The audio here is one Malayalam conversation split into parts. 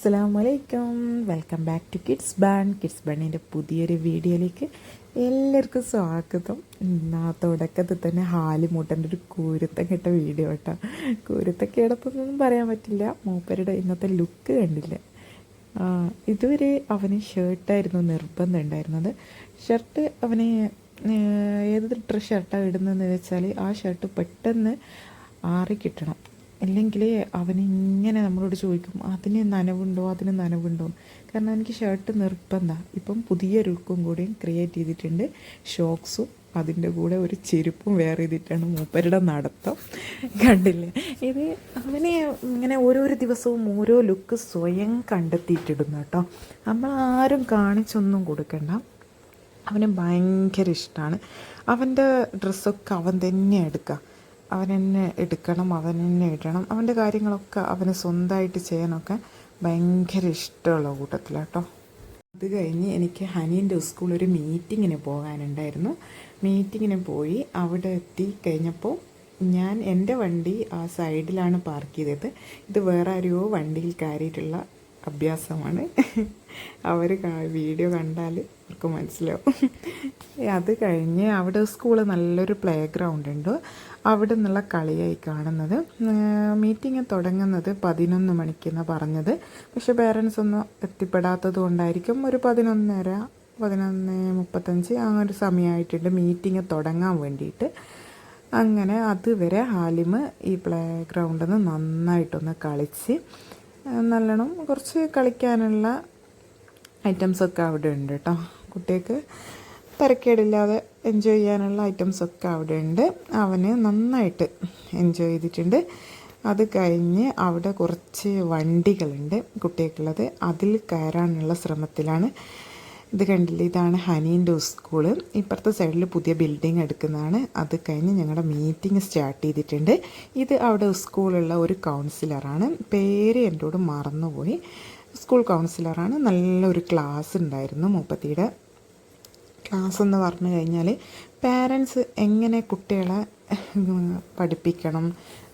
അസ്സാം വലൈക്കും welcome back to kids bun kids ബണ്ണിന്റെ പുതിയൊരു വീഡിയോയിലേക്ക് എല്ലാവർക്കും സ്വാഗതം. എന്നാ തുടക്കത്തിൽ തന്നെ ഹാൽ മൂട്ടന്റെ ഒരു കൂരുത്തം കെട്ട വീഡിയോ കേട്ടോ. കൂരുത്തൊക്കെ കേടത്തൊന്നും പറയാൻ പറ്റില്ല. മൂപ്പരുടെ ഇന്നത്തെ ലുക്ക് കണ്ടില്ല? ഇതുവരെ അവന് ഷർട്ടായിരുന്നു നിർബന്ധം ഉണ്ടായിരുന്നത്. ഷർട്ട് അവന് ഏത് ഡ്രസ് ഷർട്ടാണ് ഇടുന്നതെന്ന് വെച്ചാൽ ആ ഷർട്ട് പെട്ടെന്ന് ആറി കിട്ടണം അല്ലെങ്കിൽ അവനിങ്ങനെ നമ്മളോട് ചോദിക്കും അതിന് നനവുണ്ടോ? അതിന് നനവുണ്ടോ? കാരണം എനിക്ക് ഷർട്ട് നിർബന്ധമാണ് ഇപ്പം പുതിയ ലുക്കും കൂടിയും ക്രിയേറ്റ് ചെയ്തിട്ടുണ്ട്. ഷോക്സും അതിന്റെ കൂടെ ഒരു ചെരുപ്പും വേറെ ചെയ്തിട്ടാണ് മൂപ്പരുടെ നടത്തം. കണ്ടില്ലേ? ഇത് അവനെ ഇങ്ങനെ ഓരോരോ ദിവസവും ഓരോ ലുക്ക് സ്വയം കണ്ടെത്തിയിട്ടിടുന്നു കേട്ടോ. നമ്മൾ ആരും കാണിച്ചൊന്നും കൊടുക്കണ്ട. അവന് ഭയങ്കര ഇഷ്ടമാണ് അവന്റെ ഡ്രസ്സൊക്കെ അവൻ തന്നെ എടുക്കുക. അവൻ എന്നെ എടുക്കണം അവൻ എന്നെ ഇടണം. അവന്റെ കാര്യങ്ങളൊക്കെ അവന് സ്വന്തമായിട്ട് ചെയ്യാനൊക്കെ ഭയങ്കര ഇഷ്ടമുള്ള കൂട്ടത്തിലാട്ടോ അത് കഴിഞ്ഞ് എനിക്ക് ഹനീന്റെ സ്കൂളിൽ ഒരു മീറ്റിങ്ങിന് പോകാനുണ്ടായിരുന്നു. മീറ്റിങ്ങിന് പോയി അവിടെ എത്തി കഴിഞ്ഞപ്പോൾ ഞാൻ എന്റെ വണ്ടി ആ സൈഡിലാണ് പാർക്ക് ചെയ്തത്. ഇത് വേറെ ആരെയോ വണ്ടിയിൽ കയറിയിട്ടുള്ള അഭ്യാസമാണ്. അവർ വീഡിയോ കണ്ടാൽ അവർക്ക് മനസ്സിലാവും. അത് കഴിഞ്ഞ് അവിടെ സ്കൂളിൽ നല്ലൊരു പ്ലേ ഗ്രൗണ്ട് ഉണ്ട്. അവിടെ നിന്നുള്ള കളിയായി കാണുന്നത്. മീറ്റിംഗ് തുടങ്ങുന്നത് പതിനൊന്ന് മണിക്കെന്ന് പറഞ്ഞത്. പക്ഷെ പേരൻസ് ഒന്നും എത്തിപ്പെടാത്തത് കൊണ്ടായിരിക്കും ഒരു പതിനൊന്നര പതിനൊന്ന് മുപ്പത്തഞ്ച് ആ ഒരു സമയമായിട്ടുണ്ട് മീറ്റിംഗ് തുടങ്ങാൻ വേണ്ടിയിട്ട്. അങ്ങനെ അതുവരെ ഹാലിമ് ഈ പ്ലേ ഗ്രൗണ്ടിൽ നിന്ന് നന്നായിട്ടൊന്ന് കളിച്ച് നല്ലോണം കുറച്ച് കളിക്കാനുള്ള ഐറ്റംസൊക്കെ അവിടെ ഉണ്ട് കേട്ടോ കുട്ടികൾക്ക് തരക്കേടില്ലാതെ എൻജോയ് ചെയ്യാനുള്ള ഐറ്റംസൊക്കെ അവിടെ ഉണ്ട്. അവന് നന്നായിട്ട് എൻജോയ് ചെയ്തിട്ടുണ്ട്. അത് കഴിഞ്ഞ് അവിടെ കുറച്ച് വണ്ടികളുണ്ട് കുട്ടികൾക്കുള്ളത്. അതിൽ കയറാനുള്ള ശ്രമത്തിലാണ് ഇത് കണ്ടില്ലേ? ഇതാണ് ഹനീന്റെ സ്കൂൾ. ഇപ്പുറത്തെ സൈഡിൽ പുതിയ ബിൽഡിംഗ് എടുക്കുന്നതാണ്. അത് കഴിഞ്ഞ് ഞങ്ങളുടെ മീറ്റിംഗ് സ്റ്റാർട്ട് ചെയ്തിട്ടുണ്ട്. ഇത് അവിടെ സ്കൂളുള്ള ഒരു കൗൺസിലറാണ് പേര് എന്നോട് മറന്നുപോയി. സ്കൂൾ കൗൺസിലറാണ് നല്ലൊരു ക്ലാസ് ഉണ്ടായിരുന്നു മുപ്പത്തിയുടെ. ക്ലാസ് എന്ന് പറഞ്ഞു കഴിഞ്ഞാൽ പാരൻസ് എങ്ങനെ കുട്ടികളെ പഠിപ്പിക്കണം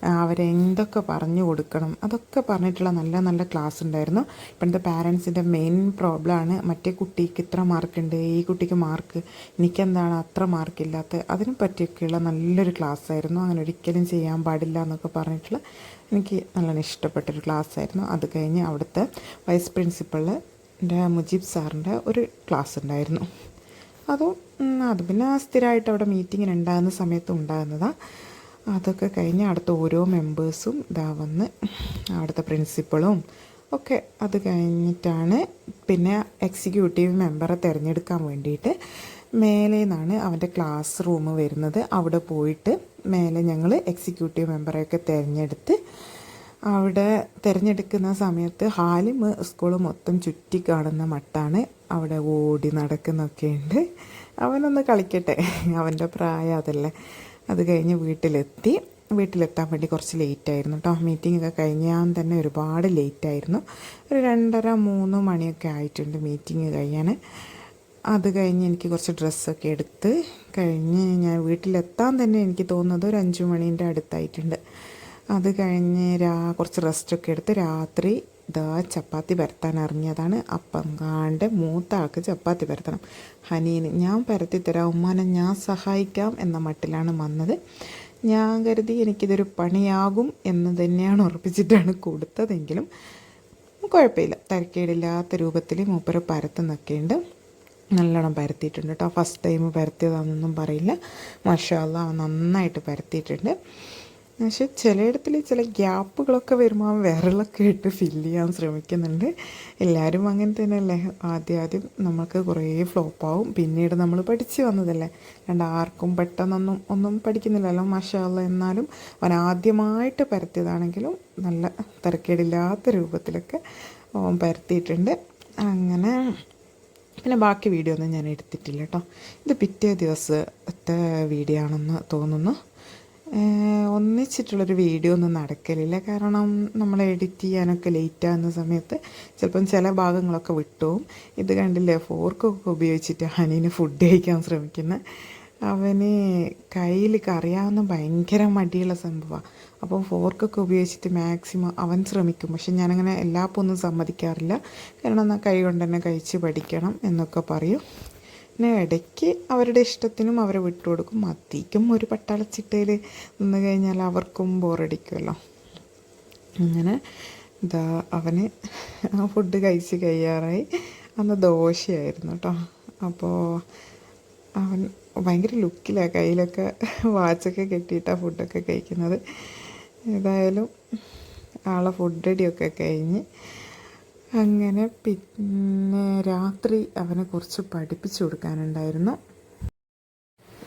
അവരെ എന്തൊക്കെ പറഞ്ഞു കൊടുക്കണം അതൊക്കെ പറഞ്ഞിട്ടുള്ള നല്ല നല്ല ക്ലാസ് ഉണ്ടായിരുന്നു. ഇപ്പോഴത്തെ പാരൻസിന്റെ മെയിൻ പ്രോബ്ലമാണ് മറ്റേ കുട്ടിക്ക് ഇത്ര മാർക്കുണ്ട് ഈ കുട്ടിക്ക് മാർക്ക് എനിക്കെന്താണ് അത്ര മാർക്കില്ലാത്ത അതിനെ പറ്റിയൊക്കെയുള്ള നല്ലൊരു ക്ലാസ് ആയിരുന്നു. അങ്ങനെ ഒരിക്കലും ചെയ്യാൻ പാടില്ല എന്നൊക്കെ പറഞ്ഞിട്ടുള്ള എനിക്ക് നല്ലോണം ഇഷ്ടപ്പെട്ടൊരു ക്ലാസ് ആയിരുന്നു. അത് കഴിഞ്ഞ് അവിടുത്തെ വൈസ് പ്രിൻസിപ്പളിന്റെ മുജീബ് സാറിന്റെ ഒരു ക്ലാസ് ഉണ്ടായിരുന്നു. അതും അത് പിന്നെ സ്ഥിരമായിട്ട് അവിടെ മീറ്റിങ്ങിന് ഉണ്ടാകുന്ന സമയത്ത് ഉണ്ടാകുന്നതാണ് അതൊക്കെ കഴിഞ്ഞ് അടുത്ത ഓരോ മെമ്പേഴ്സും ഇതാ വന്ന് അവിടുത്തെ പ്രിൻസിപ്പളും ഒക്കെ അത് കഴിഞ്ഞിട്ടാണ് പിന്നെ എക്സിക്യൂട്ടീവ് മെമ്പറെ തിരഞ്ഞെടുക്കാൻ വേണ്ടിയിട്ട് മേലെ നിന്നാണ് അവന്റെ ക്ലാസ് റൂം വരുന്നത്. അവിടെ പോയിട്ട് മേലെ ഞങ്ങൾ എക്സിക്യൂട്ടീവ് മെമ്പറെയൊക്കെ തിരഞ്ഞെടുത്ത് അവിടെ തിരഞ്ഞെടുക്കുന്ന സമയത്ത് ഹാലിം സ്കൂൾ മൊത്തം ചുറ്റി കാണുന്ന മട്ടാണ് അവിടെ ഓടി നടക്കുന്നൊക്കെ ഉണ്ട്. അവനൊന്ന് കളിക്കട്ടെ. അവന്റെ പ്രായം അതല്ലേ. അത് കഴിഞ്ഞ് വീട്ടിലെത്തി. വീട്ടിലെത്താൻ വേണ്ടി കുറച്ച് ലേറ്റ് ആയിരുന്നു കേട്ടോ മീറ്റിംഗ് ഒക്കെ കഴിഞ്ഞാൽ തന്നെ ഒരുപാട് ലേറ്റ് ആയിരുന്നു. ഒരു രണ്ടര മൂന്ന് മണിയൊക്കെ ആയിട്ടുണ്ട് മീറ്റിംഗ് കഴിയാൻ. അത് കഴിഞ്ഞ് എനിക്ക് കുറച്ച് ഡ്രസ്സൊക്കെ എടുത്ത് കഴിഞ്ഞ് ഞാൻ വീട്ടിലെത്താൻ തന്നെ എനിക്ക് തോന്നുന്നത് ഒരു അഞ്ച് മണീന്റെ അടുത്തായിട്ടുണ്ട്. അത് കഴിഞ്ഞ് രാ കുറച്ച് റെസ്റ്റൊക്കെ എടുത്ത് രാത്രി ഇതാ ചപ്പാത്തി പരത്താൻ ഇറങ്ങിയതാണ്. അപ്പം കാണ്ട് മൂത്ത ആൾക്ക് ചപ്പാത്തി പരത്തണം. ഹനീന് ഞാൻ പരത്തി തരാം. ഉമ്മാനെ ഞാൻ സഹായിക്കാം എന്ന മട്ടിലാണ് വന്നത്. ഞാൻ കരുതി എനിക്കിതൊരു പണിയാകും എന്ന് തന്നെയാണ് ഉറപ്പിച്ചിട്ടാണ് കൊടുത്തതെങ്കിലും കുഴപ്പമില്ല. തരക്കേടില്ലാത്ത രൂപത്തിൽ മൂപ്പര് പരത്തുന്നൊക്കെ ഉണ്ട്. നല്ലോണം പരത്തിയിട്ടുണ്ട് കേട്ടോ ഫസ്റ്റ് ടൈം പരത്തിയതാണെന്നൊന്നും പറയില്ല. മഷാല്ല നന്നായിട്ട് പരത്തിയിട്ടുണ്ട്. പക്ഷെ ചിലയിടത്തിൽ ചില ഗ്യാപ്പുകളൊക്കെ വരുമ്പോൾ അവൻ വിരലൊക്കെ ഇട്ട് ഫില്ല് ചെയ്യാൻ ശ്രമിക്കുന്നുണ്ട്. എല്ലാവരും അങ്ങനെ തന്നെയല്ലേ? ആദ്യം ആദ്യം നമുക്ക് കുറേ ഫ്ലോപ്പാവും പിന്നീട് നമ്മൾ പഠിച്ച് വന്നതല്ലേ? രണ്ട് ആർക്കും പെട്ടെന്നൊന്നും ഒന്നും പഠിക്കുന്നില്ലല്ലോ മഷാല്ല എന്നാലും അവൻ ആദ്യമായിട്ട് പരത്തിയതാണെങ്കിലും നല്ല തിരക്കേടില്ലാത്ത രൂപത്തിലൊക്കെ ഓൻ പരത്തിയിട്ടുണ്ട്. അങ്ങനെ പിന്നെ ബാക്കി വീഡിയോ ഒന്നും ഞാൻ എടുത്തിട്ടില്ല കേട്ടോ. ഇത് പിറ്റേ ദിവസത്തെ വീഡിയോ ആണെന്ന് തോന്നുന്നു. ഒന്നിച്ചിട്ടുള്ളൊരു വീഡിയോ ഒന്നും നടക്കലില്ല. കാരണം നമ്മൾ എഡിറ്റ് ചെയ്യാനൊക്കെ ലേറ്റ് ആകുന്ന സമയത്ത് ചിലപ്പം ചില ഭാഗങ്ങളൊക്കെ വിട്ടുപോകും ഇത് കണ്ടില്ലേ ഫോർക്കൊക്കെ ഉപയോഗിച്ചിട്ട് ഹനീന് ഫുഡ് കഴിക്കാൻ ശ്രമിക്കുന്നത് അവന് കയ്യിൽ കറിയാവുന്ന ഭയങ്കര മടിയുള്ള സംഭവമാണ് അപ്പം ഫോർക്കൊക്കെ ഉപയോഗിച്ചിട്ട് മാക്സിമം അവൻ ശ്രമിക്കും. പക്ഷെ ഞാനങ്ങനെ എല്ലാപ്പൊന്നും സമ്മതിക്കാറില്ല. കാരണം എന്നാൽ കൈ കൊണ്ട് തന്നെ കഴിച്ച് പഠിക്കണം എന്നൊക്കെ പറയും. പിന്നെ ഇടയ്ക്ക് അവരുടെ ഇഷ്ടത്തിനും അവരെ വിട്ടുകൊടുക്കും. അധികം ഒരു പട്ടാളച്ചിട്ടയിൽ നിന്ന് കഴിഞ്ഞാൽ അവർക്കും ബോറടിക്കുമല്ലോ അങ്ങനെ ഇതാ അവന് ഫുഡ് കഴിച്ച് കഴിയാറായി. അന്ന് ദോശയായിരുന്നു കേട്ടോ അപ്പോൾ അവൻ ഭയങ്കര ലുക്കിലാണ് കയ്യിലൊക്കെ വാച്ചൊക്കെ കെട്ടിയിട്ടാണ് ഫുഡൊക്കെ കഴിക്കുന്നത്. ഏതായാലും ആളെ ഫുഡ് റെഡിയൊക്കെ കഴിഞ്ഞ് അങ്ങനെ പിന്നെ രാത്രി അവനെ കുറച്ച് പഠിപ്പിച്ചു കൊടുക്കാനുണ്ടായിരുന്നു.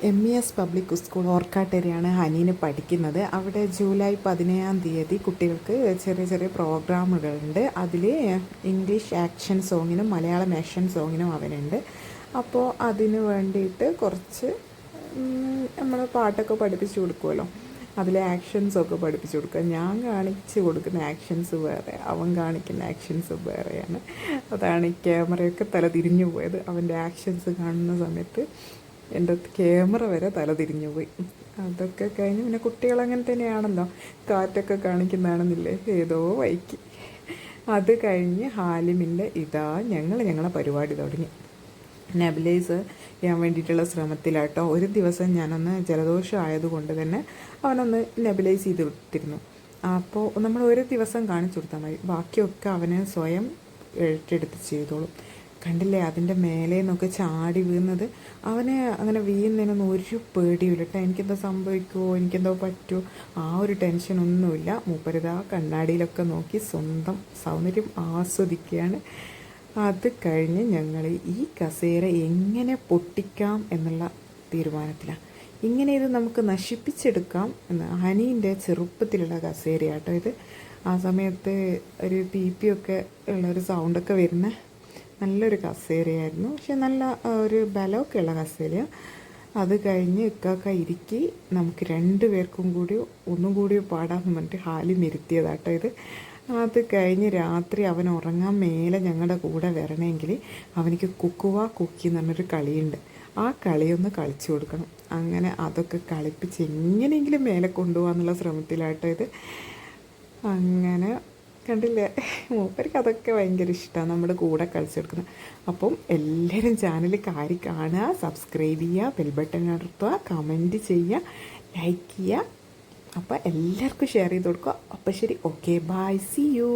M E S public school ഓർക്കാട്ടേരിയാണ് ഹനീന് പഠിക്കുന്നത്. അവിടെ ജൂലൈ പതിനേഴാം തീയതി കുട്ടികൾക്ക് ചെറിയ ചെറിയ പ്രോഗ്രാമുകളുണ്ട്. അതിൽ ഇംഗ്ലീഷ് ആക്ഷൻ സോങ്ങിനും മലയാളം ആക്ഷൻ സോങ്ങിനും അവനുണ്ട്. അപ്പോൾ അതിന് വേണ്ടിയിട്ട് കുറച്ച് നമ്മൾ പാട്ടൊക്കെ പഠിപ്പിച്ചു കൊടുക്കുമല്ലോ അതിലെ ആക്ഷൻസൊക്കെ പഠിപ്പിച്ചു കൊടുക്കുക. ഞാൻ കാണിച്ചു കൊടുക്കുന്ന ആക്ഷൻസ് വേറെ അവൻ കാണിക്കുന്ന ആക്ഷൻസ് വേറെയാണ്. അതാണ് ഈ ക്യാമറയൊക്കെ തല തിരിഞ്ഞു പോയത്. അവന്റെ ആക്ഷൻസ് കാണുന്ന സമയത്ത് എന്റെ ക്യാമറ വരെ തല തിരിഞ്ഞു പോയി. അതൊക്കെ കഴിഞ്ഞ് പിന്നെ കുട്ടികൾ അങ്ങനെ തന്നെയാണല്ലോ. കാറ്റൊക്കെ കാണിക്കുന്നതാണെന്നില്ലേ? ഏതോ വൈക്ക് അത് കഴിഞ്ഞ് ഹാലിമിന്റെ ഇതാ ഞങ്ങൾ ഞങ്ങളെ പരിപാടി തുടങ്ങി. നെബിലൈസ് ചെയ്യാൻ വേണ്ടിയിട്ടുള്ള ശ്രമത്തിലാട്ടോ. ഒരു ദിവസം ഞാനൊന്ന് ജലദോഷം ആയതുകൊണ്ട് തന്നെ അവനൊന്ന് നെബിലൈസ് ചെയ്ത് കൊടുത്തിരുന്നു. അപ്പോൾ നമ്മൾ ഒരു ദിവസം കാണിച്ചു കൊടുത്താൽ മതി. ബാക്കിയൊക്കെ അവന് സ്വയം ഏറ്റെടുത്ത് ചെയ്തോളും. കണ്ടില്ലേ? അതിന്റെ മേലെ നിന്നൊക്കെ ചാടി വീഴുന്നത് അവനെ അങ്ങനെ വീഴുന്നതിനൊന്നും ഒരു പേടിയില്ല കേട്ടോ. എനിക്കെന്തോ സംഭവിക്കുമോ എനിക്കെന്തോ പറ്റുമോ ആ ഒരു ടെൻഷനൊന്നുമില്ല. മൂപ്പരിതാ കണ്ണാടിയിലൊക്കെ നോക്കി സ്വന്തം സൗന്ദര്യം ആസ്വദിക്കുകയാണ്. അത് കഴിഞ്ഞ് ഞങ്ങൾ ഈ കസേര എങ്ങനെ പൊട്ടിക്കാം എന്നുള്ള തീരുമാനത്തിലാണ് ഇങ്ങനെ ഇത് നമുക്ക് നശിപ്പിച്ചെടുക്കാം എന്ന് ഹനീന്റെ ചെറുപ്പത്തിലുള്ള കസേരയാട്ടോ ഇത്. ആ സമയത്ത് ഒരു പി പി ഒക്കെ ഉള്ള ഒരു സൗണ്ടൊക്കെ വരുന്ന നല്ലൊരു കസേരയായിരുന്നു. പക്ഷെ നല്ല ഒരു ബലമൊക്കെ ഉള്ള കസേരയാണ് അത് കഴിഞ്ഞ് ഇക്കാക്ക ഇരിക്കി നമുക്ക് രണ്ട് പേർക്കും കൂടി ഒന്നും കൂടി പാടാമെന്ന് പറഞ്ഞിട്ട് ഹാലി നിരുത്തിയതാട്ടോ ഇത്. അത് കഴിഞ്ഞ് രാത്രി അവൻ ഉറങ്ങാൻ മേലെ ഞങ്ങളുടെ കൂടെ വരണമെങ്കിൽ അവനിക്ക് കുക്കുവ കുക്കി എന്ന് പറഞ്ഞൊരു കളിയുണ്ട്. ആ കളിയൊന്ന് കളിച്ചു കൊടുക്കണം. അങ്ങനെ അതൊക്കെ കളിപ്പിച്ച് എങ്ങനെയെങ്കിലും മേലെ കൊണ്ടുപോകാന്നുള്ള ശ്രമത്തിലാട്ടോ ഇത്. അങ്ങനെ കണ്ടില്ലേ? മൂപ്പർക്ക് അതൊക്കെ ഭയങ്കര ഇഷ്ടമാണ് നമ്മുടെ കൂടെ കളിച്ചെടുക്കുന്നത് അപ്പം എല്ലാവരും ചാനൽ കാരി കാണുക സബ്സ്ക്രൈബ് ചെയ്യുക ബെൽബട്ടൺ നടത്തുക കമന്റ് ചെയ്യുക ലൈക്ക് ചെയ്യുക. അപ്പോൾ എല്ലാവർക്കും ഷെയർ ചെയ്ത് കൊടുക്കുക. അപ്പോൾ ശരി ഓക്കെ ബൈ സി യു